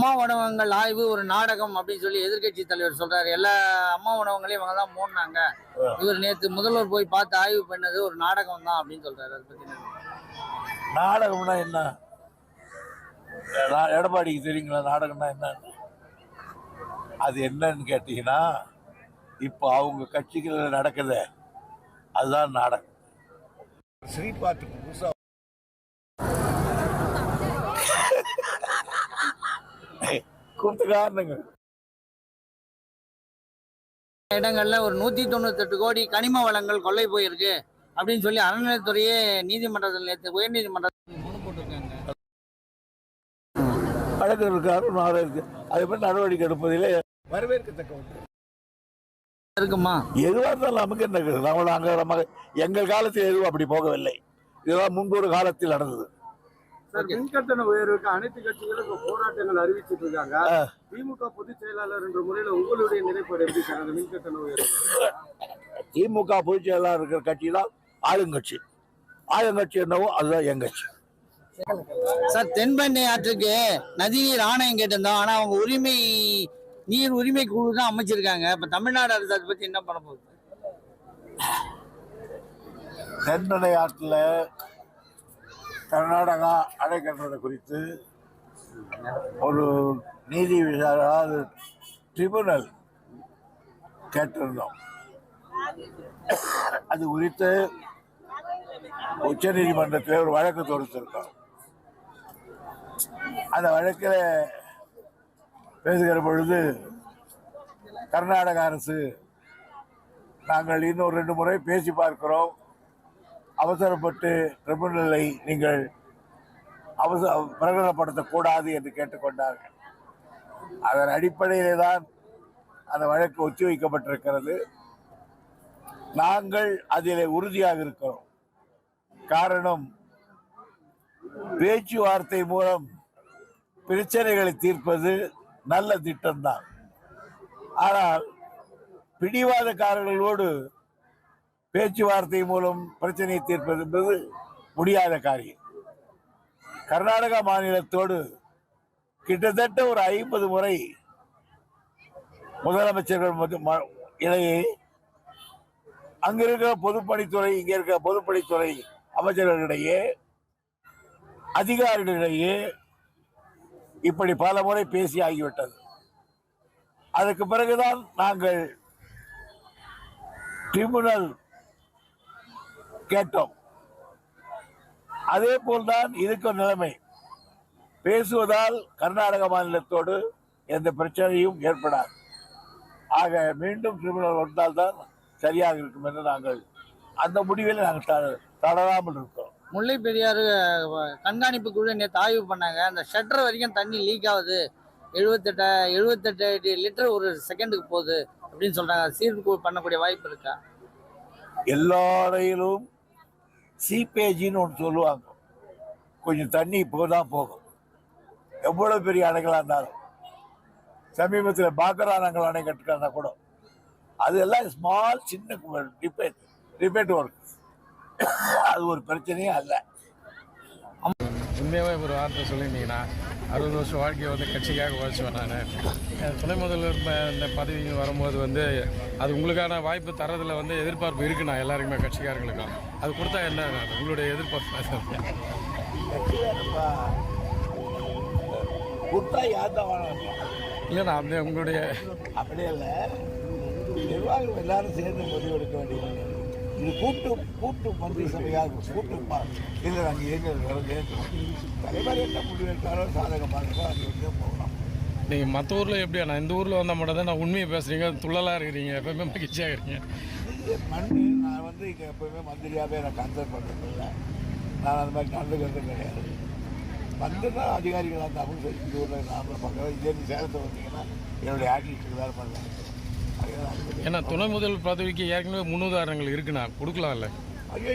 அம்மா உணவகங்கள் ஆய்வு ஒரு நாடகம் அப்படின்னு சொல்லி எதிர்க்கட்சி தலைவர் சொல்றாரு. எல்லா அம்மா உணவங்களையும் இவங்க தான் மூடினாங்க. இவர் நேத்து முதல்வர் போய் பார்த்து ஆய்வு பண்ணது ஒரு நாடகம் தான் அப்படின்னு சொல்றாரு. அதை பத்தி? நாடகம்னா என்ன? எடப்பாடிக்கு தெரியுங்களா நாடகம்னா என்ன அது என்னன்னு கேட்டீங்கன்னா இப்போ அவங்க கட்சிகள் நடக்குது அதுதான் நாடகம். ஸ்ரீபாத்துக்கு புதுசாக கூப்பிட்டுக்காரனுங்க இடங்கள்ல ஒரு நூத்தி தொண்ணூத்தெட்டு கோடி கனிம வளங்கள் கொள்ளை போயிருக்கு அப்படின்னு சொல்லி அறநிலையத்துறையே நீதிமன்றத்தில் நேற்று உயர்நீதிமன்றத்தில் மனு போட்டிருக்காங்க. வழக்கு இருக்கு. அதே மாதிரி நடவடிக்கை எடுப்பதிலே வரவேற்கத்தக்க இருக்குமா? எதுவாக இருந்தாலும் நமக்கு என்ன இருக்குது? நம்ம நாங்கள் நம்ம எங்கள் காலத்தில் எதுவும் அப்படி போகவில்லை. இதெல்லாம் முன்பொரு காலத்தில் நடந்தது. சார். மின்கட்டண உயர்வுக்கு அனைத்து கட்சிகளும் இப்ப போராட்டங்கள் அறிவிச்சிட்டு இருக்காங்க. திமுக பொதுச் செயலாளர் என்ற முறையில உங்களுடைய நிலைப்பாடு எப்படி சார்? அந்த மின்கட்டண உயர்வு. திமுக பொதுச் செயலாளர் இருக்கிற கட்சி தான் ஆளுங்கட்சி. ஆளுங்கட்சி என்னவோ அதுதான் என் கட்சி. சார் தென்பெண்ணை ஆற்றுக்கு நதிநீர் ஆணையம் கேட்டிருந்தோம். ஆனா அவங்க உரிமை நீர் உரிமை குழு தான் அமைச்சிருக்காங்க. இப்ப தமிழ்நாடு அரசு அதை பத்தி என்ன பண்ண போகுது? தென்மனை ஆற்றில் கர்நாடகா அணை குறித்து ஒரு நீதி விசாரணை ட்ரிபுனல் கேட்டிருந்தோம். அது குறித்து உச்ச நீதிமன்றத்தில் ஒரு வழக்கு தொடுத்திருக்கோம். அந்த வழக்கில் பேசுகிற பொழுது கர்நாடக அரசு நாங்கள் இன்னும் ரெண்டு முறை பேசி பார்க்கிறோம். அவசரப்பட்டு ட்ரிபுனலை நீங்கள் அவசர பிரகடனப்படுத்தக்கூடாது என்று கேட்டுக்கொண்டார்கள் அதன் அடிப்படையிலே தான் அந்த வழக்கு ஒத்தி வைக்கப்பட்டிருக்கிறது. நாங்கள் அதிலே உறுதியாக இருக்கிறோம். காரணம் பேச்சுவார்த்தை மூலம் பிரச்சனைகளை தீர்ப்பது நல்ல திட்டம்தான். ஆனால் பிடிவாதக்காரர்களோடு பேச்சுவார்த்தை மூலம் பிரச்சனையை தீர்ப்பது என்பது முடியாத காரியம். கர்நாடகா மாநிலத்தோடு கிட்டத்தட்ட ஒரு ஐம்பது முறை முதலமைச்சர்கள் மது- இடையே அங்க இருக்கிற பொதுப்பணித்துறை இங்க இருக்கிற பொதுப்பணித்துறை அமைச்சர்களிடையே அதிகாரிகளிடையே இப்படி பல முறை பேசி ஆகிவிட்டது. அதுக்கு பிறகுதான் நாங்கள் ட்ரிபுனல் கேட்டோம். அதே போல்தான் இதுக்கு நிலைமை. பேசுவதால் கர்நாடக மாநிலத்தோடு எந்த பிரச்சனையும் ஏற்படாது. ஆக மீண்டும் ட்ரிபுனல் வந்தால்தான் சரியாக இருக்கும் என்று நாங்கள் அந்த முடிவில் நாங்கள் தளராமல் இருக்கோம். முல்லை பெரியாறு கண்காணிப்பு குழு நேற்று ஆய்வு பண்ணாங்க. அந்த ஷட்டர் வரைக்கும் தண்ணி லீக் ஆகுது. எழுபத்தெட்டு எழுபத்தெட்டு லிட்டர் ஒரு செகண்டுக்கு போகுது அப்படின்னு சொல்றாங்க. சீர்கு பண்ணக்கூடிய வாய்ப்பு இருக்கா? எல்லா சீப்பேஜின்னு ஒன்று சொல்லுவாங்க. கொஞ்சம் தண்ணி இப்போதான் போகும். எவ்வளோ பெரிய அணைகளாக இருந்தாலும். சமீபத்தில் பாக்கரானங்கள் அணை கட்டுக்கிறதா கூட. அது எல்லாம் ஸ்மால் சின்ன டிபேட் டிபேட் ஒர்க் அது ஒரு பிரச்சனையே அல்ல. உண்மையாகவே ஒரு வார்த்தை சொல்லியிருந்தீங்கன்னா அறுபது வருஷம் வாழ்க்கையை வந்து கட்சிக்காக உழைச்சுவேன் நான். துணை முதல்வர் இந்த பதவி வரும்போது வந்து அது உங்களுக்கான வாய்ப்பு தரதில் வந்து எதிர்பார்ப்பு இருக்குண்ணா எல்லாருக்குமே கட்சிக்காரங்களுக்கும். அது கொடுத்தா என்ன உங்களுடைய எதிர்பார்ப்பு? கொடுத்தா யார் இல்லைண்ணா அந்த உங்களுடைய அப்படியே இல்லை. நிர்வாகம் எல்லாரும் சேர்ந்து முடிவு எடுக்க வேண்டியது. இது கூட்டு கூட்டு மந்திரி சபையாக கூட்டு இல்லை நாங்கள் எங்க தலைவர் என்ன முடிவு எடுத்தாரோ சாதகமாக இருக்கோ அது வந்து போகலாம். நீங்கள் மற்ற ஊரில் எப்படி நான் இந்த ஊரில் வந்தால் மட்டும் தான் நான் உண்மையை பேசுகிறீங்க துள்ளலாக இருக்கிறீங்க. எப்பவுமே மகிழ்ச்சியாக இருக்கிறீங்க இது மண் நான் வந்து இங்கே எப்பவுமே மந்திரியாகவே நான் கன்சல்ட் பண்ணுறதில்ல நான் அந்த மாதிரி நடந்துக்கிறது கிடையாது. வந்துன்னா அதிகாரிகளாக இருந்தாலும் சரி. இந்த ஊரில் நாம பார்க்குறோம் இதேருந்து சேலத்தை வந்தீங்கன்னா என்னுடைய ஆக்டிவிட்டி வேறு பண்ணலாம் ஏன்னா துணை முதல்வர் பதவிக்கு ஏற்கனவே முன்னுதாரணங்கள் இருக்குண்ணா கொடுக்கலாம்ல. ஐயோ